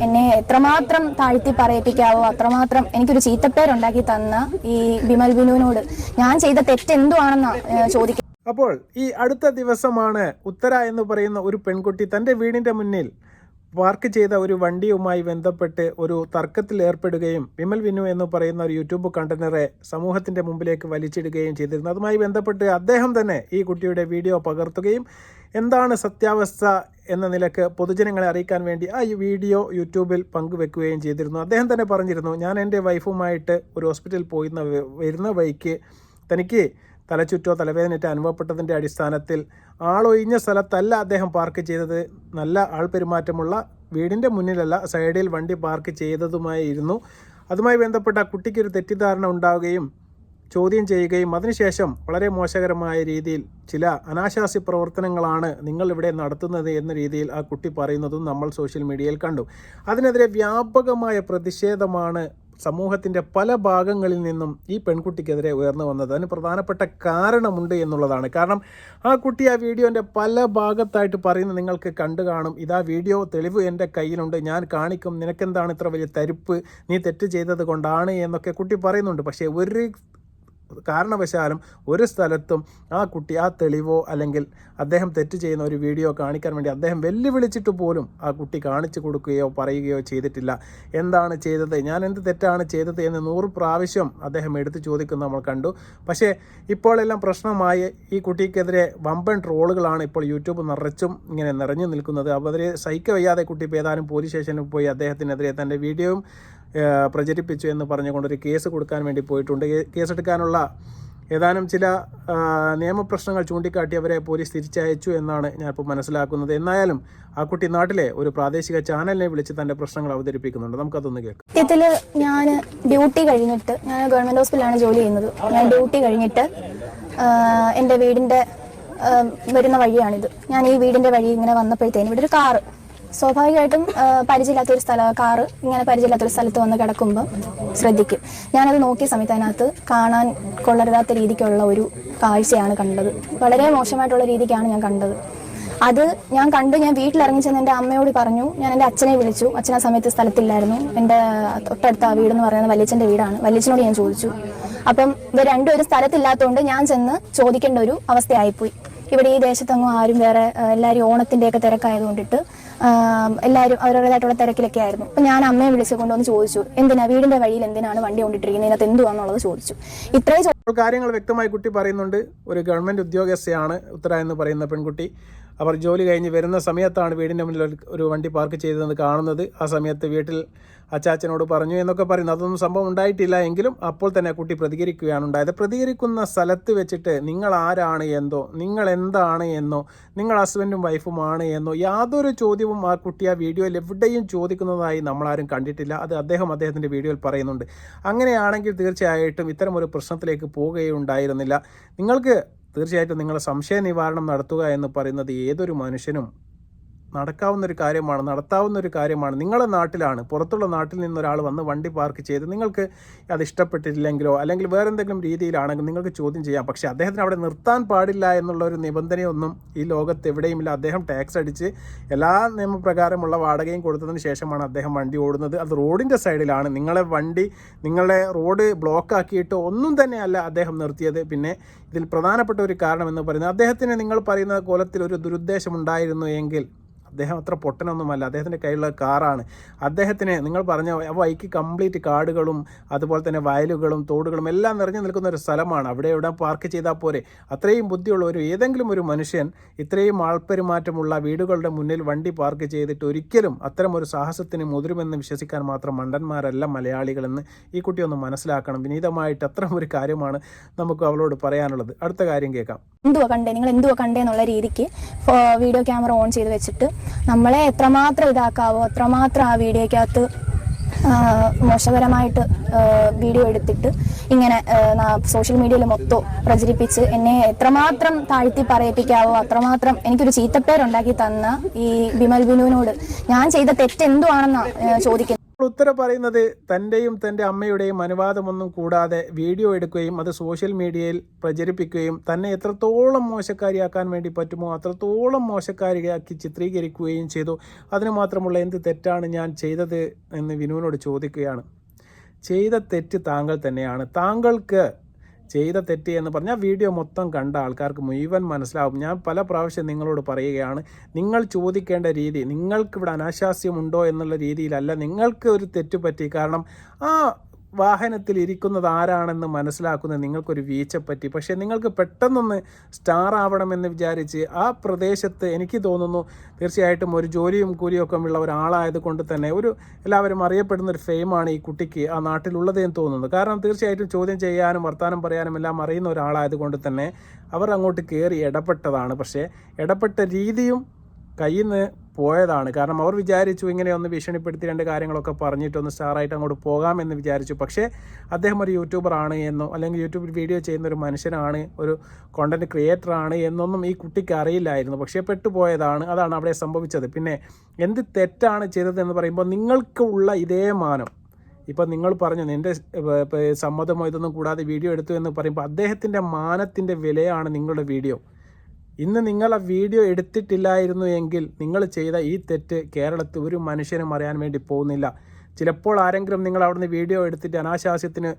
എന്നെ എത്രമാത്രം താഴ്ത്തി പറയിപ്പിക്കാവോ അത്രമാത്രം എനിക്കൊരു ചീത്തപ്പേരുണ്ടാക്കി തന്ന ഈ ബിമൽ ബിനുവിനോട് ഞാൻ ചെയ്ത തെറ്റ് എന്തുവാണെന്ന് ചോദിക്കും അപ്പോൾ ഈ അടുത്ത ദിവസമാണ് ഉത്തര എന്ന് പറയുന്ന ഒരു പെൺകുട്ടി തന്റെ വീടിന്റെ മുന്നിൽ പാർക്ക് ചെയ്ത ഒരു വണ്ടിയുമായി ബന്ധപ്പെട്ട് ഒരു തർക്കത്തിൽ ഏർപ്പെടുകയും വിമൽ വിനു എന്ന് പറയുന്ന ഒരു യൂട്യൂബ് കണ്ടനറെ സമൂഹത്തിന്റെ മുമ്പിലേക്ക് വലിച്ചിടുകയും ചെയ്തിരുന്നു. അതുമായി ബന്ധപ്പെട്ട് അദ്ദേഹം തന്നെ ഈ കുട്ടിയുടെ വീഡിയോ പകർത്തുകയും എന്താണ് സത്യാവസ്ഥ എന്ന നിലയ്ക്ക് പൊതുജനങ്ങളെ അറിയിക്കാൻ വേണ്ടി ആ വീഡിയോ യൂട്യൂബിൽ പങ്കുവെക്കുകയും ചെയ്തിരുന്നു. അദ്ദേഹം തന്നെ പറഞ്ഞിരുന്നു ഞാൻ എന്റെ വൈഫുമായിട്ട് ഒരു ഹോസ്പിറ്റലിൽ പോയി വരുന്ന വഴിക്ക് തനിക്ക് തലച്ചുറ്റോ തലവേദനയിട്ട് അനുഭവപ്പെട്ടതിന്റെ അടിസ്ഥാനത്തിൽ ആളൊഴിഞ്ഞ സ്ഥലത്തല്ല അദ്ദേഹം പാർക്ക് ചെയ്തത്. നല്ല ആൾപെരുമാറ്റമുള്ള വീടിന്റെ മുന്നിലല്ല സൈഡിൽ വണ്ടി പാർക്ക് ചെയ്തതുമായിരുന്നു. അതുമായി ബന്ധപ്പെട്ട കുട്ടിക്കൊരു തെറ്റിദ്ധാരണ ഉണ്ടാവുകയും ചോദ്യം ചെയ്യുകയും അതിനുശേഷം വളരെ മോശകരമായ രീതിയിൽ ചില അനാശാസ്യ പ്രവർത്തനങ്ങളാണ് നിങ്ങൾ ഇവിടെ നടത്തുന്നത് എന്ന രീതിയിൽ ആ കുട്ടി പറയുന്നതും നമ്മൾ സോഷ്യൽ മീഡിയയിൽ കണ്ടു. അതിനെതിരെ വ്യാപകമായ പ്രതിഷേധമാണ് സമൂഹത്തിന്റെ പല ഭാഗങ്ങളിൽ നിന്നും ഈ പെൺകുട്ടിക്കെതിരെ ഉയർന്നു വന്നത്. അതിന് പ്രധാനപ്പെട്ട കാരണമുണ്ട് എന്നുള്ളതാണ്. കാരണം ആ കുട്ടി ആ വീഡിയോന്റെ പല ഭാഗത്തായിട്ട് പറയുന്നത് നിങ്ങൾക്ക് കണ്ടു കാണും. ഇതാ വീഡിയോ തെളിവ് എന്റെ കയ്യിലുണ്ട്. ഞാൻ കാണിക്കും. നിനക്കെന്താണ് ഇത്ര വലിയ തരിപ്പ്? നീ തെറ്റ് ചെയ്തത് കൊണ്ടാണ് എന്നൊക്കെ കുട്ടി പറയുന്നുണ്ട്. പക്ഷേ ഒരു കാരണവശാലും ഒരു സ്ഥലത്തും ആ കുട്ടി ആ തെളിവോ അല്ലെങ്കിൽ അദ്ദേഹം തെറ്റ് ചെയ്യുന്ന ഒരു വീഡിയോ കാണിക്കാൻ വേണ്ടി അദ്ദേഹം വെല്ലുവിളിച്ചിട്ട് പോലും ആ കുട്ടി കാണിച്ചു കൊടുക്കുകയോ പറയുകയോ ചെയ്തിട്ടില്ല. എന്താണ് ചെയ്തത്? ഞാൻ എന്ത് തെറ്റാണ് ചെയ്തത് എന്ന് നൂറ് പ്രാവശ്യം അദ്ദേഹം എടുത്തു ചോദിക്കുന്നത് നമ്മൾ കണ്ടു. പക്ഷേ ഇപ്പോഴെല്ലാം പ്രശ്നമായി. ഈ കുട്ടിക്കെതിരെ വമ്പൻ ട്രോളുകളാണ് ഇപ്പോൾ യൂട്യൂബ് നിറച്ചും ഇങ്ങനെ നിറഞ്ഞു നിൽക്കുന്നത്. അവരെ സഹിക്ക വയ്യാതെ കുട്ടി ഇപ്പോൾ ഏതാനും പോലീസ് സ്റ്റേഷനിൽ പോയി അദ്ദേഹത്തിനെതിരെ തന്റെ വീഡിയോയും പ്രചരിപ്പിച്ചു എന്ന് പറഞ്ഞുകൊണ്ടൊരു കേസ് കൊടുക്കാൻ വേണ്ടി പോയിട്ടുണ്ട്. കേസെടുക്കാനുള്ള ഏതാനും ചില നിയമപ്രശ്നങ്ങൾ ചൂണ്ടിക്കാട്ടി അവരെ പോലീസ് തിരിച്ചയച്ചു എന്നാണ് ഞാനിപ്പോൾ മനസ്സിലാക്കുന്നത്. എന്നായാലും ആ കുട്ടി നാട്ടിലെ ഒരു പ്രാദേശിക ചാനലിനെ വിളിച്ച് തന്റെ പ്രശ്നങ്ങൾ അവതരിപ്പിക്കുന്നുണ്ട്. നമുക്കതൊന്ന് കേൾക്കാം. സത്യത്തിൽ ഞാൻ ഡ്യൂട്ടി കഴിഞ്ഞിട്ട് ഞാൻ ഗവൺമെന്റ് ഹോസ്പിറ്റലാണ് ജോലി ചെയ്യുന്നത്. ഞാൻ ഡ്യൂട്ടി കഴിഞ്ഞിട്ട് എന്റെ വീടിന്റെ വരുന്ന വഴിയാണിത്. ഞാൻ ഈ വീടിന്റെ വഴി ഇങ്ങനെ വന്നപ്പോഴത്തേനും ഇവിടെ ഒരു കാറ് സ്വാഭാവികമായിട്ടും പരിചയമില്ലാത്തൊരു സ്ഥലം കാറ് ഇങ്ങനെ പരിചയമില്ലാത്തൊരു സ്ഥലത്ത് വന്ന് കിടക്കുമ്പോൾ ശ്രദ്ധിക്കും. ഞാനത് നോക്കിയ സമയത്ത് അതിനകത്ത് കാണാൻ കൊള്ളരുതാത്ത രീതിക്കുള്ള ഒരു കാഴ്ചയാണ് കണ്ടത്. വളരെ മോശമായിട്ടുള്ള രീതിക്കാണ് ഞാൻ കണ്ടത്. അത് ഞാൻ കണ്ടു ഞാൻ വീട്ടിലിറങ്ങി ചെന്ന് എന്റെ അമ്മയോട് പറഞ്ഞു ഞാൻ എന്റെ അച്ഛനെ വിളിച്ചു. അച്ഛൻ ആ സമയത്ത് സ്ഥലത്തില്ലായിരുന്നു. എന്റെ തൊട്ടടുത്ത ആ വീടെന്ന് പറയുന്നത് വല്യച്ഛന്റെ വീടാണ്. വല്യച്ഛനോട് ഞാൻ ചോദിച്ചു. അപ്പം ഇവർ രണ്ടും ഒരു സ്ഥലത്തില്ലാത്തതുകൊണ്ട് ഞാൻ ചെന്ന് ചോദിക്കേണ്ട ഒരു അവസ്ഥയായിപ്പോയി. ഇവിടെ ഈ ദേശത്തെങ്ങും ആരും വേറെ എല്ലാവരും ഓണത്തിന്റെയൊക്കെ തിരക്കായതുകൊണ്ടിട്ട് ആ, എല്ലാവരും അവരുടേതായിട്ടുള്ള തിരക്കിലൊക്കെ ആയിരുന്നു. അപ്പം ഞാൻ അമ്മയെ വിളിച്ച് കൊണ്ടുവന്ന് ചോദിച്ചു എന്തിനാ? വീടിന്റെ വഴിയിൽ എന്തിനാണ് വണ്ടി കൊണ്ടിട്ടിരിക്കുന്നത്? ഇതിനകത്ത് എന്തുവാന്നുള്ളത് ചോദിച്ചു. ഇത്രയും കാര്യങ്ങൾ വ്യക്തമായി കുട്ടി പറയുന്നുണ്ട്. ഒരു ഗവൺമെന്റ് ഉദ്യോഗസ്ഥയാണ് ഉത്തര എന്ന് പറയുന്ന പെൺകുട്ടി. അവർ ജോലി കഴിഞ്ഞ് വരുന്ന സമയത്താണ് വീടിന്റെ മുന്നിൽ ഒരു- വണ്ടി പാർക്ക് ചെയ്തതെന്ന് കാണുന്നത്. ആ സമയത്ത് വീട്ടിൽ അച്ചാച്ചനോട് പറഞ്ഞു എന്നൊക്കെ പറയുന്നു. അതൊന്നും സംഭവം ഉണ്ടായിട്ടില്ല എങ്കിലും അപ്പോൾ തന്നെ കുട്ടി പ്രതികരിക്കുകയാണ് ഉണ്ടായത്. പ്രതികരിക്കുന്ന സ്ഥലത്ത് വെച്ചിട്ട് നിങ്ങൾ ആരാണ് എന്തോ നിങ്ങൾ എന്താണ് എന്നോ നിങ്ങൾ ഹസ്ബൻഡും വൈഫുമാണ് എന്നോ യാതൊരു ചോദ്യവും ആ കുട്ടി ആ വീഡിയോയിൽ എവിടെയും ചോദിക്കുന്നതായി നമ്മളാരും കണ്ടിട്ടില്ല. അത് അദ്ദേഹം അദ്ദേഹത്തിന്റെ വീഡിയോയിൽ പറയുന്നുണ്ട്. അങ്ങനെയാണെങ്കിൽ തീർച്ചയായിട്ടും ഇത്തരം ഒരു പ്രശ്നത്തിലേക്ക് പോവുകയുണ്ടായിരുന്നില്ല. നിങ്ങൾക്ക് തീർച്ചയായിട്ടും നിങ്ങളുടെ സംശയ നിവാരണം നടത്തുക എന്ന് പറയുന്നത് ഏതൊരു മനുഷ്യനും നടക്കാവുന്ന ഒരു കാര്യമാണ് നടത്താവുന്ന ഒരു കാര്യമാണ്. നിങ്ങളുടെ നാട്ടിലാണ് പുറത്തുള്ള നാട്ടിൽ നിന്നൊരാൾ വന്ന് വണ്ടി പാർക്ക് ചെയ്ത് നിങ്ങൾക്ക് അത് ഇഷ്ടപ്പെട്ടിട്ടില്ലെങ്കിലോ അല്ലെങ്കിൽ വേറെ എന്തെങ്കിലും രീതിയിലാണെങ്കിൽ നിങ്ങൾക്ക് ചോദ്യം ചെയ്യാം. പക്ഷേ അദ്ദേഹത്തിന് അവിടെ നിർത്താൻ പാടില്ല എന്നുള്ള ഒരു നിബന്ധനയൊന്നും ഈ ലോകത്ത് എവിടെയുമില്ല. അദ്ദേഹം ടാക്സ് അടിച്ച് എല്ലാ നിയമപ്രകാരമുള്ള വാടകയും കൊടുത്തതിന് ശേഷമാണ് അദ്ദേഹം വണ്ടി ഓടുന്നത്. അത് റോഡിന്റെ സൈഡിലാണ്. നിങ്ങളെ വണ്ടി നിങ്ങളെ റോഡ് ബ്ലോക്ക് ആക്കിയിട്ട് ഒന്നും തന്നെയല്ല അദ്ദേഹം നിർത്തിയത്. പിന്നെ ഇതിൽ പ്രധാനപ്പെട്ട ഒരു കാരണം എന്ന് പറയുന്നത് അദ്ദേഹത്തിന് നിങ്ങൾ പറയുന്ന കോലത്തിൽ ഒരു ദുരുദ്ദേശം ഉണ്ടായിരുന്നു എങ്കിൽ അദ്ദേഹം അത്ര പൊട്ടനൊന്നുമല്ല. അദ്ദേഹത്തിന്റെ കയ്യിലുള്ള കാറാണ്. അദ്ദേഹത്തിന് നിങ്ങൾ പറഞ്ഞ വൈക്ക് കംപ്ലീറ്റ് കാടുകളും അതുപോലെ തന്നെ വയലുകളും തോടുകളും എല്ലാം നിറഞ്ഞു നിൽക്കുന്ന ഒരു സ്ഥലമാണ്. അവിടെ ഇവിടെ പാർക്ക് ചെയ്താൽ പോരെ? അത്രയും ബുദ്ധിയുള്ള ഒരു ഏതെങ്കിലും ഒരു മനുഷ്യൻ ഇത്രയും ആൾപ്പെരുമാറ്റമുള്ള വീടുകളുടെ മുന്നിൽ വണ്ടി പാർക്ക് ചെയ്തിട്ട് ഒരിക്കലും അത്തരം ഒരു സാഹസത്തിന് മുതിരുമെന്ന് വിശ്വസിക്കാൻ മാത്രം മണ്ടന്മാരല്ല മലയാളികളെന്ന് ഈ കുട്ടി ഒന്ന് മനസ്സിലാക്കണം. വിനീതമായിട്ട് അത്തരം ഒരു കാര്യമാണ് നമുക്ക് അവളോട് പറയാനുള്ളത്. അടുത്ത കാര്യം കേൾക്കാം. എന്തുവാ കണ്ടേ? നിങ്ങൾ എന്തുവാ കണ്ടേ എന്നുള്ള രീതിക്ക് വീഡിയോ ക്യാമറ ഓൺ ചെയ്ത് വെച്ചിട്ട് നമ്മളെ എത്രമാത്രം ഇതാക്കാവോ എത്രമാത്രം ആ വീഡിയോക്കകത്ത് മോശകരമായിട്ട് വീഡിയോ എടുത്തിട്ട് ഇങ്ങനെ സോഷ്യൽ മീഡിയയിൽ മൊത്തം പ്രചരിപ്പിച്ച് എന്നെ എത്രമാത്രം താഴ്ത്തി പറയിപ്പിക്കാവോ അത്രമാത്രം എനിക്കൊരു ചീത്തപ്പേരുണ്ടാക്കി തന്ന ഈ ബിമൽ ബിനുവിനോട് ഞാൻ ചെയ്ത തെറ്റ് എന്തുവാണെന്ന് ചോദിക്കുന്നത്. ഉത്തര പറയുന്നത് തന്റെയും തന്റെ അമ്മയുടെയും അനുവാദമൊന്നും കൂടാതെ വീഡിയോ എടുക്കുകയും അത് സോഷ്യൽ മീഡിയയിൽ പ്രചരിപ്പിക്കുകയും തന്നെ എത്രത്തോളം മോശക്കാരിയാക്കാൻ വേണ്ടി പറ്റുമോ അത്രത്തോളം മോശക്കാരിയാക്കി ചിത്രീകരിക്കുകയും ചെയ്തു. അതിന് മാത്രമുള്ള എന്ത് തെറ്റാണ് ഞാൻ ചെയ്തത് എന്ന് വിനുവിനോട് ചോദിക്കുകയാണ്. ചെയ്ത തെറ്റ് താങ്കൾ തന്നെയാണ്. താങ്കൾക്ക് ചെയ്ത തെറ്റ് എന്ന് പറഞ്ഞാൽ വീഡിയോ മൊത്തം കണ്ട ആൾക്കാർക്ക് മുഴുവൻ മനസ്സിലാവും. ഞാൻ പല പ്രാവശ്യം നിങ്ങളോട് പറയുകയാണ് നിങ്ങൾ ചോദിക്കേണ്ട രീതി നിങ്ങൾക്ക് ഇവിടെ അനാശാസ്യമുണ്ടോ എന്നുള്ള രീതിയിലല്ല നിങ്ങൾക്ക് ഒരു തെറ്റ് പറ്റി. കാരണം ആ വാഹനത്തിൽ ഇരിക്കുന്നത് ആരാണെന്ന് മനസ്സിലാക്കുന്നത് നിങ്ങൾക്കൊരു വീഴ്ച പറ്റി പക്ഷേ നിങ്ങൾക്ക് പെട്ടെന്നൊന്ന് സ്റ്റാർ ആവണമെന്ന് വിചാരിച്ച് ആ പ്രദേശത്ത് എനിക്ക് തോന്നുന്നു തീർച്ചയായിട്ടും ഒരു ജോലിയും കൂലിയും ഒക്കെ ഉള്ള ഒരാളായത് കൊണ്ട് തന്നെ ഒരു എല്ലാവരും അറിയപ്പെടുന്ന ഒരു ഫെയിമാണ് ഈ കുട്ടിക്ക് ആ നാട്ടിലുള്ളത് എന്ന് തോന്നുന്നു. കാരണം തീർച്ചയായിട്ടും ചോദ്യം ചെയ്യാനും വർത്തമാനം പറയാനും എല്ലാം അറിയുന്ന ഒരാളായത് കൊണ്ട് തന്നെ അവർ അങ്ങോട്ട് കയറി ഇടപെട്ടതാണ്. പക്ഷേ ഇടപെട്ട രീതിയും കയ്യിൽ നിന്ന് പോയതാണ്. കാരണം അവർ വിചാരിച്ചു ഇങ്ങനെ ഒന്ന് ഭീഷണിപ്പെടുത്തി രണ്ട് കാര്യങ്ങളൊക്കെ പറഞ്ഞിട്ടൊന്ന് സ്റ്റാറായിട്ട് അങ്ങോട്ട് പോകാമെന്ന് വിചാരിച്ചു. പക്ഷേ അദ്ദേഹം ഒരു യൂട്യൂബർ ആണ് എന്നോ അല്ലെങ്കിൽ യൂട്യൂബിൽ വീഡിയോ ചെയ്യുന്ന ഒരു മനുഷ്യനാണ് ഒരു കോണ്ടന്റ് ക്രിയേറ്റർ ആണ് എന്നൊന്നും ഈ കുട്ടിക്ക് അറിയില്ലായിരുന്നു. പക്ഷേ പെട്ടുപോയതാണ്. അതാണ് അവിടെ സംഭവിച്ചത്. പിന്നെ എന്ത് തെറ്റാണ് ചെയ്തതെന്ന് പറയുമ്പോൾ നിങ്ങൾക്കുള്ള ഇതേ മാനം. ഇപ്പം നിങ്ങൾ പറഞ്ഞു നിന്റെ സമ്മതമോ ഇതൊന്നും കൂടാതെ വീഡിയോ എടുത്തു എന്ന് പറയുമ്പോൾ അദ്ദേഹത്തിന്റെ മാനത്തിന്റെ വിലയാണ് നിങ്ങളുടെ വീഡിയോ. ഇന്ന് നിങ്ങൾ ആ വീഡിയോ എടുത്തിട്ടില്ലായിരുന്നു എങ്കിൽ നിങ്ങൾ ചെയ്ത ഈ തെറ്റ് കേരളത്തിൽ ഒരു മനുഷ്യനും അറിയാൻ വേണ്ടി പോകുന്നില്ല. ചിലപ്പോൾ ആരെങ്കിലും നിങ്ങൾ അവിടുന്ന് വീഡിയോ എടുത്തിട്ട് അനാശാസ്യത്തിന്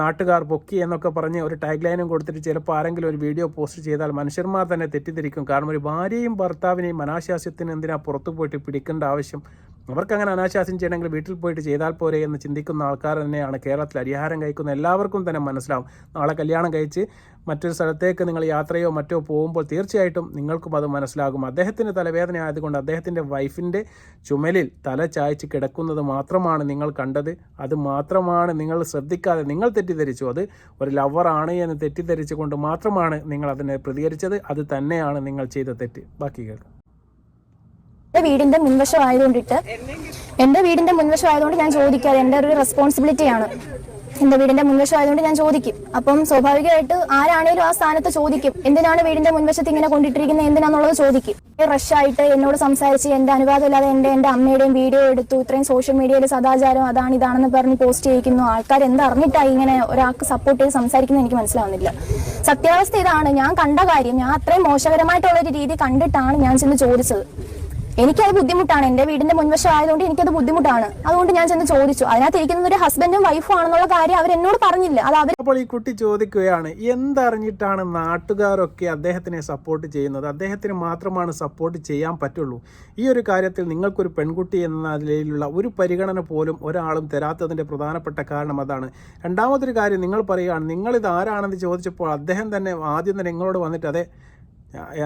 നാട്ടുകാർ പൊക്കി എന്നൊക്കെ പറഞ്ഞ് ഒരു ടാഗ് ലൈനും കൊടുത്തിട്ട് ചിലപ്പോൾ ആരെങ്കിലും ഒരു വീഡിയോ പോസ്റ്റ് ചെയ്താൽ മനുഷ്യന്മാർ തന്നെ തെറ്റിദ്ധരിക്കും. കാരണം ഒരു ഭാര്യയും ഭർത്താവിനെയും അനാശാസ്യത്തിന് എന്തിനാ പുറത്തു പോയിട്ട് പിടിക്കേണ്ട ആവശ്യം? അവർക്ക് അങ്ങനെ അനാശാസ്യം ചെയ്യണമെങ്കിൽ വീട്ടിൽ പോയിട്ട് ചെയ്താൽ പോരെ എന്ന് ചിന്തിക്കുന്ന ആൾക്കാർ തന്നെയാണ് കേരളത്തിൽ അരിഹാരം കഴിക്കുന്ന എല്ലാവർക്കും തന്നെ മനസ്സിലാവും. നാളെ കല്യാണം കഴിച്ച് മറ്റൊരു സ്ഥലത്തേക്ക് നിങ്ങൾ യാത്രയോ മറ്റോ പോകുമ്പോൾ തീർച്ചയായിട്ടും നിങ്ങൾക്കും അത് മനസ്സിലാകും. അദ്ദേഹത്തിന് തലവേദന ആയതുകൊണ്ട് അദ്ദേഹത്തിന്റെ വൈഫിന്റെ ചുമലിൽ തല ചായച്ച് കിടക്കുന്നത് മാത്രമാണ് നിങ്ങൾ കണ്ടത്. അത് മാത്രമാണ് നിങ്ങൾ ശ്രദ്ധിക്കാതെ നിങ്ങൾ തെറ്റിദ്ധരിച്ചു. അത് ഒരു ലവറാണ് എന്ന് തെറ്റിദ്ധരിച്ചുകൊണ്ട് മാത്രമാണ് നിങ്ങൾ അതിനെ പ്രതികരിച്ചത്. അത് തന്നെയാണ് നിങ്ങൾ ചെയ്ത തെറ്റ്. ബാക്കി കേൾക്കാം. എന്റെ വീടിന്റെ മുൻവശം ആയതുകൊണ്ടിട്ട് എന്റെ വീടിന്റെ മുൻവശം ആയതുകൊണ്ട് ഞാൻ ചോദിക്കാതെ എന്റെ ഒരു റെസ്പോൺസിബിലിറ്റിയാണ് എന്റെ വീടിന്റെ മുൻവശം ആയതുകൊണ്ട് ഞാൻ ചോദിക്കും. അപ്പം സ്വാഭാവികമായിട്ട് ആരാണേലും ആ സ്ഥാനത്ത് ചോദിക്കും. എന്തിനാണ് വീടിന്റെ മുൻവശത്ത് ഇങ്ങനെ കൊണ്ടിട്ടിരിക്കുന്നത്? എന്തിനാന്നുള്ളത് ചോദിക്കും. റഷ് ആയിട്ട് എന്നോട് സംസാരിച്ച് എന്റെ അനുവാദമില്ലാതെ എന്റെ എന്റെ അമ്മയുടെയും വീഡിയോ എടുത്തു. ഇത്രയും സോഷ്യൽ മീഡിയയിൽ സദാചാരം അതാണ് ഇതാണെന്ന് പറഞ്ഞ് പോസ്റ്റ് ചെയ്യിക്കുന്നു. ആൾക്കാർ എന്തറിഞ്ഞിട്ടായി ഇങ്ങനെ ഒരാൾക്ക് സപ്പോർട്ട് ചെയ്ത് സംസാരിക്കുന്നത് എനിക്ക് മനസ്സിലാവുന്നില്ല. സത്യാവസ്ഥ ഇതാണ്. ഞാൻ കണ്ട കാര്യം ഞാൻ അത്രയും മോശകരമായിട്ടുള്ള ഒരു രീതി കണ്ടിട്ടാണ് ഞാൻ ചെന്ന് ചോദിച്ചത്. എനിക്കത് ബുദ്ധിമുട്ടാണ്. എന്റെ വീടിന്റെ മുൻവശം ആയതുകൊണ്ട് എനിക്കത് ബുദ്ധിമുട്ടാണ്. അതുകൊണ്ട് ഞാൻ ചെന്ന് ചോദിച്ചു. അതിനകത്ത് ഇരിക്കുന്നത് ഒരു ഹസ്ബൻഡും വൈഫും ആണെന്നുള്ള കാര്യം അവർ എന്നോട് പറഞ്ഞില്ല. അത് അവർ അപ്പോൾ ഈ കുട്ടി ചോദിക്കുകയാണ് എന്തറിഞ്ഞിട്ടാണ് നാട്ടുകാരൊക്കെ അദ്ദേഹത്തിനെ സപ്പോർട്ട് ചെയ്യുന്നത്? അദ്ദേഹത്തിന് മാത്രമാണ് സപ്പോർട്ട് ചെയ്യാൻ പറ്റുള്ളൂ. ഈ ഒരു കാര്യത്തിൽ നിങ്ങൾക്കൊരു പെൺകുട്ടി എന്ന നിലയിലുള്ള ഒരു പരിഗണന പോലും ഒരാളും തരാത്തതിന്റെ പ്രധാനപ്പെട്ട കാരണം അതാണ്. രണ്ടാമതൊരു കാര്യം നിങ്ങൾ പറയുകയാണ് നിങ്ങളിത് ആരാണെന്ന് ചോദിച്ചപ്പോൾ അദ്ദേഹം തന്നെ ആദ്യം തന്നെ നിങ്ങളോട് വന്നിട്ട് അതെ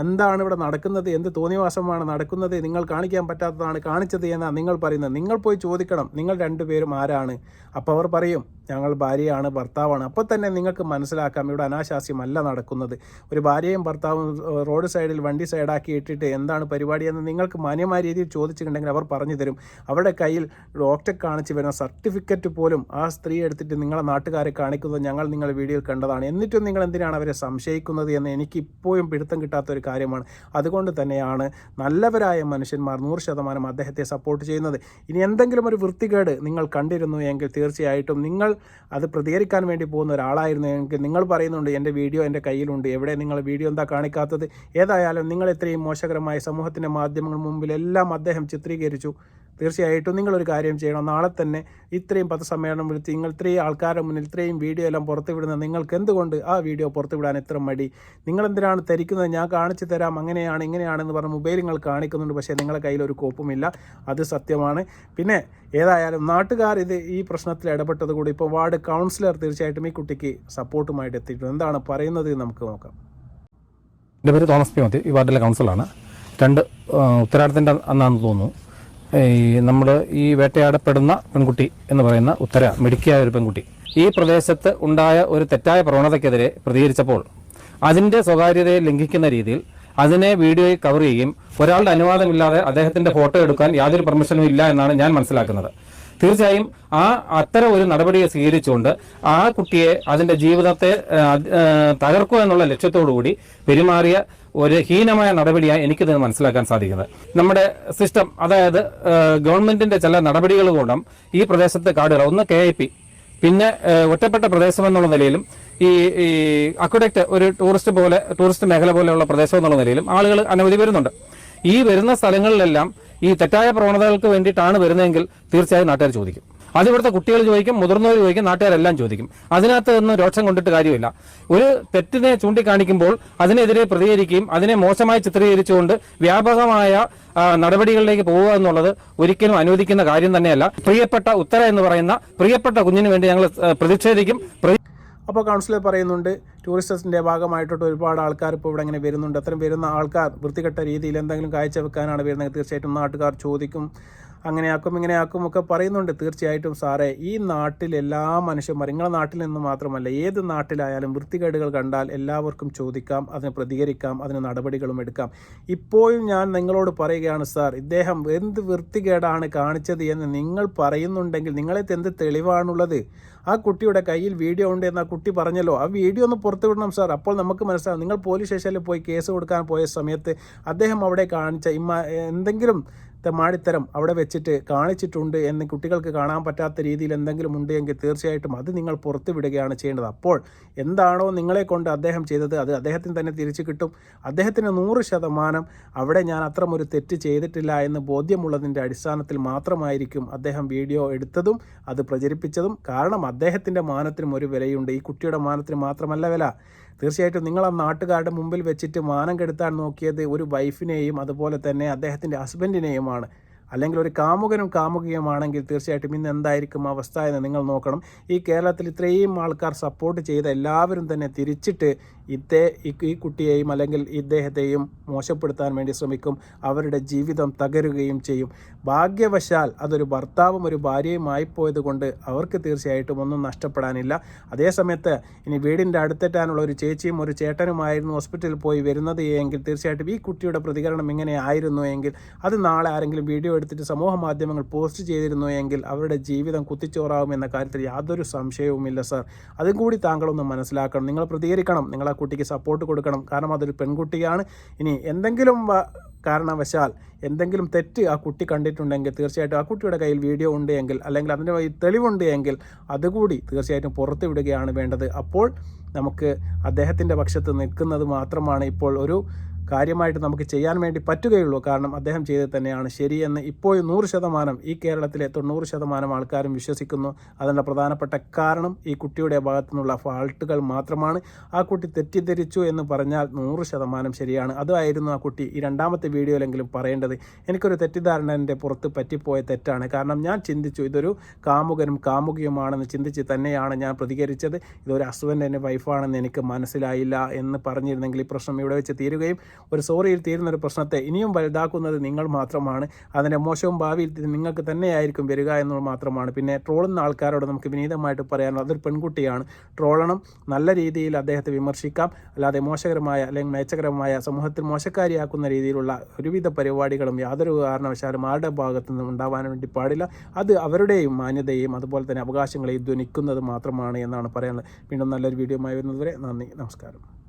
എന്താണ് ഇവിടെ നടക്കുന്നത്? എന്ത് തോന്നിവാസമാണ് നടക്കുന്നത്? നിങ്ങൾ കാണിക്കാൻ പറ്റാത്തതാണ് കാണിച്ചത് എന്നാണ് നിങ്ങൾ പറയുന്നത്. നിങ്ങൾ പോയി ചോദിക്കണം. നിങ്ങൾ രണ്ടുപേരും ആരാണ്? അപ്പോൾ അവർ പറയും ഞങ്ങൾ ഭാര്യയാണ് ഭർത്താവാണ്. അപ്പോൾ തന്നെ നിങ്ങൾക്ക് മനസ്സിലാക്കാം ഇവിടെ അനാശാസ്യമല്ല നടക്കുന്നത്. ഒരു ഭാര്യയും ഭർത്താവും റോഡ് സൈഡിൽ വണ്ടി സൈഡാക്കി ഇട്ടിട്ട് എന്താണ് പരിപാടി എന്ന് നിങ്ങൾക്ക് മാന്യമായ രീതിയിൽ ചോദിച്ചിട്ടുണ്ടെങ്കിൽ അവർ പറഞ്ഞു തരും. അവരുടെ കയ്യിൽ ഡോക്ടറെ കാണിച്ച് വരുന്ന സർട്ടിഫിക്കറ്റ് പോലും ആ സ്ത്രീ എടുത്തിട്ട് നിങ്ങളെ നാട്ടുകാരെ കാണിക്കുന്നത് ഞങ്ങൾ നിങ്ങളുടെ വീഡിയോയിൽ കണ്ടതാണ്. എന്നിട്ടും നിങ്ങൾ എന്തിനാണ് അവരെ സംശയിക്കുന്നത് എന്ന് എനിക്ക് ഇപ്പോഴും പിടുത്തം കിട്ടാത്ത ഒരു കാര്യമാണ്. അതുകൊണ്ട് തന്നെയാണ് നല്ലവരായ മനുഷ്യന്മാർ നൂറ് ശതമാനം അദ്ദേഹത്തെ സപ്പോർട്ട് ചെയ്യുന്നത്. ഇനി എന്തെങ്കിലും ഒരു വൃത്തികേട് നിങ്ങൾ കണ്ടിരുന്നു എങ്കിൽ തീർച്ചയായിട്ടും നിങ്ങൾ അത് പ്രതികരിക്കാൻ വേണ്ടി പോകുന്ന ഒരാളായിരുന്നു എങ്കിൽ നിങ്ങൾ പറയുന്നുണ്ട് എന്റെ വീഡിയോ എന്റെ കയ്യിലുണ്ട്. എവിടെ നിങ്ങൾ വീഡിയോ എന്താ കാണിക്കാത്തത്? ഏതായാലും നിങ്ങൾ ഇത്രയും മോശകരമായ സമൂഹത്തിന്റെ മാധ്യമങ്ങൾ മുമ്പിലെല്ലാം അദ്ദേഹം ചിത്രീകരിച്ചു. തീർച്ചയായിട്ടും നിങ്ങളൊരു കാര്യം ചെയ്യണം. നാളെ തന്നെ ഇത്രയും പത്രസമ്മേളനം വിളിച്ച് നിങ്ങൾ ഇത്രയും ആൾക്കാരുടെ മുന്നിൽ ഇത്രയും വീഡിയോ എല്ലാം പുറത്തുവിടുന്ന നിങ്ങൾക്ക് എന്തുകൊണ്ട് ആ വീഡിയോ പുറത്തുവിടാൻ ഇത്ര മടി? നിങ്ങൾ എന്തിനാണ് ധരിക്കുന്നത്? ഞാൻ കാണിച്ചു തരാം. അങ്ങനെയാണ് ഇങ്ങനെയാണെന്ന് പറഞ്ഞ് മൊബൈൽ നിങ്ങൾ കാണിക്കുന്നുണ്ട്. പക്ഷേ നിങ്ങളുടെ കയ്യിൽ ഒരു കോപ്പുമില്ല. അത് സത്യമാണ്. പിന്നെ ഏതായാലും നാട്ടുകാർ ഇത് ഈ പ്രശ്നത്തിൽ ഇടപെട്ടത് കൂടി ഇപ്പോൾ വാർഡ് കൗൺസിലർ തീർച്ചയായിട്ടും ഈ കുട്ടിക്ക് സപ്പോർട്ടുമായിട്ട് എത്തിയിട്ടുണ്ട്. എന്താണ് പറയുന്നത് നമുക്ക് നോക്കാം. എന്റെ പേര് തോമസ് പി. മതി ഈ വാർഡിലെ കൗൺസിലാണ് രണ്ട് ഉത്തരാടത്തിന്റെ അന്നാണെന്ന് തോന്നുന്നു. ഈ നമ്മൾ ഈ വേട്ടയാടപ്പെടുന്ന പെൺകുട്ടി എന്ന് പറയുന്ന ഉത്തര മിടുക്കിയായ ഒരു പെൺകുട്ടി. ഈ പ്രദേശത്ത് ഉണ്ടായ ഒരു തെറ്റായ പ്രവണതയ്ക്കെതിരെ പ്രതികരിച്ചപ്പോൾ അതിന്റെ സ്വകാര്യതയെ ലംഘിക്കുന്ന രീതിയിൽ അതിനെ വീഡിയോയിൽ കവർ ചെയ്യുകയും ഒരാളുടെ അനുവാദമില്ലാതെ അദ്ദേഹത്തിന്റെ ഫോട്ടോ എടുക്കാൻ യാതൊരു പെർമിഷനും ഇല്ല എന്നാണ് ഞാൻ മനസ്സിലാക്കുന്നത്. തീർച്ചയായും ആ അത്തരം ഒരു നടപടിയെ സ്വീകരിച്ചുകൊണ്ട് ആ കുട്ടിയെ അതിന്റെ ജീവിതത്തെ തകർക്കുക എന്നുള്ള ലക്ഷ്യത്തോടു കൂടി പെരുമാറിയ ഒരു ഹീനമായ നടപടിയായി എനിക്കിത് മനസ്സിലാക്കാൻ സാധിക്കുന്നത്. നമ്മുടെ സിസ്റ്റം അതായത് ഗവൺമെന്റിന്റെ ചില നടപടികൾ കൊണ്ടും ഈ പ്രദേശത്ത് കാടുകൾ ഒന്ന് കെ ഐ പി പിന്നെ ഒറ്റപ്പെട്ട പ്രദേശം എന്നുള്ള നിലയിലും ഈ ഈ അക്വഡക്റ്റ് ഒരു ടൂറിസ്റ്റ് പോലെ ടൂറിസ്റ്റ് മേഖല പോലെയുള്ള പ്രദേശം എന്നുള്ള നിലയിലും ആളുകൾ അനവധി വരുന്നുണ്ട്. ഈ വരുന്ന സ്ഥലങ്ങളിലെല്ലാം ഈ തെറ്റായ പ്രവണതകൾക്ക് വേണ്ടിയിട്ടാണ് വരുന്നതെങ്കിൽ തീർച്ചയായും നാട്ടുകാർ ചോദിക്കും. അത് ഇവിടുത്തെ കുട്ടികൾ ചോദിക്കും മുതിർന്നവർ ചോദിക്കും നാട്ടുകാരെല്ലാം ചോദിക്കും. അതിനകത്ത് ഒന്നും രോക്ഷം കൊണ്ടിട്ട് കാര്യമില്ല. ഒരു തെറ്റിനെ ചൂണ്ടിക്കാണിക്കുമ്പോൾ അതിനെതിരെ പ്രതികരിക്കുകയും അതിനെ മോശമായി ചിത്രീകരിച്ചുകൊണ്ട് വ്യാപകമായ നടപടികളിലേക്ക് പോവുക എന്നുള്ളത് ഒരിക്കലും അനുവദിക്കുന്ന കാര്യം തന്നെയല്ല. പ്രിയപ്പെട്ട ഉത്തര എന്ന് പറയുന്ന പ്രിയപ്പെട്ട കുഞ്ഞിന് വേണ്ടി ഞങ്ങൾ പ്രതിഷേധിക്കും പ്രതി- അപ്പോൾ കൗൺസിലർ പറയുന്നുണ്ട് ടൂറിസ്റ്റേഴ്സിന്റെ ഭാഗമായിട്ടോട്ട് ഒരുപാട് ആൾക്കാർ ഇപ്പോൾ ഇവിടെ ഇങ്ങനെ വരുന്നുണ്ട്. അത്രയും വരുന്ന ആൾക്കാർ വൃത്തികെട്ട രീതിയിൽ എന്തെങ്കിലും കാഴ്ചവെക്കാനാണ് വരുന്നത്. തീർച്ചയായിട്ടും നാട്ടുകാർ ചോദിക്കും അങ്ങനെയാക്കും ഇങ്ങനെയാക്കും ഒക്കെ പറയുന്നുണ്ട്. തീർച്ചയായിട്ടും സാറേ ഈ നാട്ടിൽ എല്ലാ മനുഷ്യന്മാരും നിങ്ങളുടെ നാട്ടിൽ നിന്ന് മാത്രമല്ല ഏത് നാട്ടിലായാലും വൃത്തികേടുകൾ കണ്ടാൽ എല്ലാവർക്കും ചോദിക്കാം അതിന് പ്രതികരിക്കാം അതിന് നടപടികളും എടുക്കാം. ഇപ്പോഴും ഞാൻ നിങ്ങളോട് പറയുകയാണ് സാർ ഇദ്ദേഹം എന്ത് വൃത്തികേടാണ് കാണിച്ചത് എന്ന് നിങ്ങൾ പറയുന്നുണ്ടെങ്കിൽ നിങ്ങളെ എന്ത് തെളിവാണുള്ളത്? ആ കുട്ടിയുടെ കയ്യിൽ വീഡിയോ ഉണ്ട് എന്ന് ആ കുട്ടി പറഞ്ഞല്ലോ. ആ വീഡിയോ ഒന്ന് പുറത്തു വിടണം സാർ. അപ്പോൾ നമുക്ക് മനസ്സിലാവും. നിങ്ങൾ പോലീസ് സ്റ്റേഷനിൽ പോയി കേസ് കൊടുക്കാൻ പോയ സമയത്ത് അദ്ദേഹം അവിടെ കാണിച്ച ഇമ്മ എന്തെങ്കിലും മാടിത്തരം അവിടെ വെച്ചിട്ട് കാണിച്ചിട്ടുണ്ട് എന്ന് കുട്ടികൾക്ക് കാണാൻ പറ്റാത്ത രീതിയിൽ എന്തെങ്കിലും ഉണ്ട് എങ്കിൽ തീർച്ചയായിട്ടും അത് നിങ്ങൾ പുറത്തു വിടുകയാണ് ചെയ്യേണ്ടത്. അപ്പോൾ എന്താണോ നിങ്ങളെ കൊണ്ട് അദ്ദേഹം ചെയ്തത് അത് അദ്ദേഹത്തിന് തന്നെ തിരിച്ചു കിട്ടും. അദ്ദേഹത്തിന് നൂറ് ശതമാനം അവിടെ ഞാൻ അത്രമൊരു തെറ്റ് ചെയ്തിട്ടില്ല എന്ന് ബോധ്യമുള്ളതിന്റെ അടിസ്ഥാനത്തിൽ മാത്രമായിരിക്കും അദ്ദേഹം വീഡിയോ എടുത്തതും അത് പ്രചരിപ്പിച്ചതും. കാരണം അദ്ദേഹത്തിന്റെ മാനത്തിനും ഒരു വിലയുണ്ട്. ഈ കുട്ടിയുടെ മാനത്തിന് മാത്രമല്ല വില. തീർച്ചയായിട്ടും നിങ്ങൾ ആ നാട്ടുകാരുടെ മുമ്പിൽ വെച്ചിട്ട് മാനം കെടുത്താൻ നോക്കിയത് ഒരു വൈഫിനെയും അതുപോലെ തന്നെ അദ്ദേഹത്തിന്റെ ഹസ്ബൻഡിനെയുമാണ് അല്ലെങ്കിൽ ഒരു കാമുകനും കാമുകിയുമാണെങ്കിൽ തീർച്ചയായിട്ടും ഇന്ന് എന്തായിരിക്കും അവസ്ഥ എന്ന് നിങ്ങൾ നോക്കണം. ഈ കേരളത്തിൽ ഇത്രയും ആൾക്കാർ സപ്പോർട്ട് ചെയ്ത എല്ലാവരും തന്നെ തിരിച്ചിട്ട് ഇതേ ഈ കുട്ടിയെയും അല്ലെങ്കിൽ ഇദ്ദേഹത്തെയും മോശപ്പെടുത്താൻ വേണ്ടി ശ്രമിക്കും. അവരുടെ ജീവിതം തകരുകയും ചെയ്യും. ഭാഗ്യവശാൽ അതൊരു ഭർത്താവും ഒരു ഭാര്യയുമായി പോയത് കൊണ്ട് അവർക്ക് തീർച്ചയായിട്ടും ഒന്നും നഷ്ടപ്പെടാനില്ല. അതേസമയത്ത് ഇനി വീടിന്റെ അടുത്തെത്താനുള്ള ഒരു ചേച്ചിയും ഒരു ചേട്ടനുമായിരുന്നു ഹോസ്പിറ്റലിൽ പോയി വരുന്നത് എങ്കിൽ തീർച്ചയായിട്ടും ഈ കുട്ടിയുടെ പ്രതികരണം ഇങ്ങനെ ആയിരുന്നു എങ്കിൽ അത് നാളെ ആരെങ്കിലും വീഡിയോ എടുത്തിട്ട് സമൂഹ മാധ്യമങ്ങൾ പോസ്റ്റ് ചെയ്തിരുന്നു എങ്കിൽ അവരുടെ ജീവിതം കുത്തിച്ചോറാവും എന്ന കാര്യത്തിൽ യാതൊരു സംശയവുമില്ല സാർ. അതും കൂടി താങ്കളൊന്ന് മനസ്സിലാക്കണം. നിങ്ങൾ പ്രതികരിക്കണം. നിങ്ങൾ ആ കുട്ടിക്ക് സപ്പോർട്ട് കൊടുക്കണം. കാരണം അതൊരു പെൺകുട്ടിയാണ്. ഇനി എന്തെങ്കിലും കാരണവശാൽ എന്തെങ്കിലും തെറ്റ് ആ കുട്ടി കണ്ടിട്ടുണ്ടെങ്കിൽ തീർച്ചയായിട്ടും ആ കുട്ടിയുടെ കയ്യിൽ വീഡിയോ ഉണ്ട് എങ്കിൽ അല്ലെങ്കിൽ അതിന്റെ തെളിവുണ്ട് എങ്കിൽ അതുകൂടി തീർച്ചയായിട്ടും പുറത്തു വിടുകയാണ് വേണ്ടത്. അപ്പോൾ നമുക്ക് അദ്ദേഹത്തിന്റെ പക്ഷത്ത് നിൽക്കുന്നത് മാത്രമാണ് ഇപ്പോൾ ഒരു കാര്യമായിട്ട് നമുക്ക് ചെയ്യാൻ വേണ്ടി പറ്റുകയുള്ളൂ. കാരണം അദ്ദേഹം ചെയ്തത് തന്നെയാണ് ശരിയെന്ന് ഇപ്പോൾ നൂറ് ശതമാനം ഈ കേരളത്തിലെ തൊണ്ണൂറ് ശതമാനം ആൾക്കാരും വിശ്വസിക്കുന്നു. അതിന്റെ പ്രധാനപ്പെട്ട കാരണം ഈ കുട്ടിയുടെ ഭാഗത്തു നിന്നുള്ള ഫാൾട്ടുകൾ മാത്രമാണ്. ആ കുട്ടി തെറ്റിദ്ധരിച്ചു എന്ന് പറഞ്ഞാൽ നൂറ് ശതമാനം ശരിയാണ്. അതായിരുന്നു ആ കുട്ടി ഈ രണ്ടാമത്തെ വീഡിയോയിലെങ്കിലും പറയേണ്ടത്. എനിക്കൊരു തെറ്റിദ്ധാരണന്റെ പുറത്ത് പറ്റിപ്പോയ തെറ്റാണ്. കാരണം ഞാൻ ചിന്തിച്ചു ഇതൊരു കാമുകനും കാമുകിയുമാണെന്ന് ചിന്തിച്ച് തന്നെയാണ് ഞാൻ പ്രതികരിച്ചത്. ഇതൊരു ഹസ്ബൻഡ് വൈഫാണെന്ന് എനിക്ക് മനസ്സിലായില്ല എന്ന് പറഞ്ഞിരുന്നെങ്കിൽ ഈ പ്രശ്നം ഇവിടെ വെച്ച് തീരുകയും ഒരു സോറിയിൽ തീരുന്ന ഒരു പ്രശ്നത്തെ ഇനിയും വലുതാക്കുന്നത് നിങ്ങൾ മാത്രമാണ്. അതിന്റെ മോശവും ഭാവിയിൽ നിങ്ങൾക്ക് തന്നെയായിരിക്കും വരിക എന്നത് മാത്രമാണ്. പിന്നെ ട്രോളുന്ന ആൾക്കാരോട് നമുക്ക് വിനീതമായിട്ട് പറയാനുള്ളത് അതൊരു പെൺകുട്ടിയാണ്. ട്രോളണം നല്ല രീതിയിൽ അദ്ദേഹത്തെ വിമർശിക്കാം. അല്ലാതെ മോശകരമായ അല്ലെങ്കിൽ മേച്ചകരമായ സമൂഹത്തിൽ മോശക്കാരിയാക്കുന്ന രീതിയിലുള്ള ഒരുവിധ പരിപാടികളും യാതൊരു കാരണവശാലും ആരുടെ ഭാഗത്തു നിന്നും ഉണ്ടാവാൻ വേണ്ടി പാടില്ല. അത് അവരുടെയും മാന്യതയും അതുപോലെ തന്നെ അവകാശങ്ങളെയും ധ്വനിക്കുന്നത് മാത്രമാണ് എന്നാണ് പറയാനുള്ളത്. വീണ്ടും നല്ലൊരു വീഡിയോ ആയി വരുന്നതുവരെ നന്ദി നമസ്കാരം.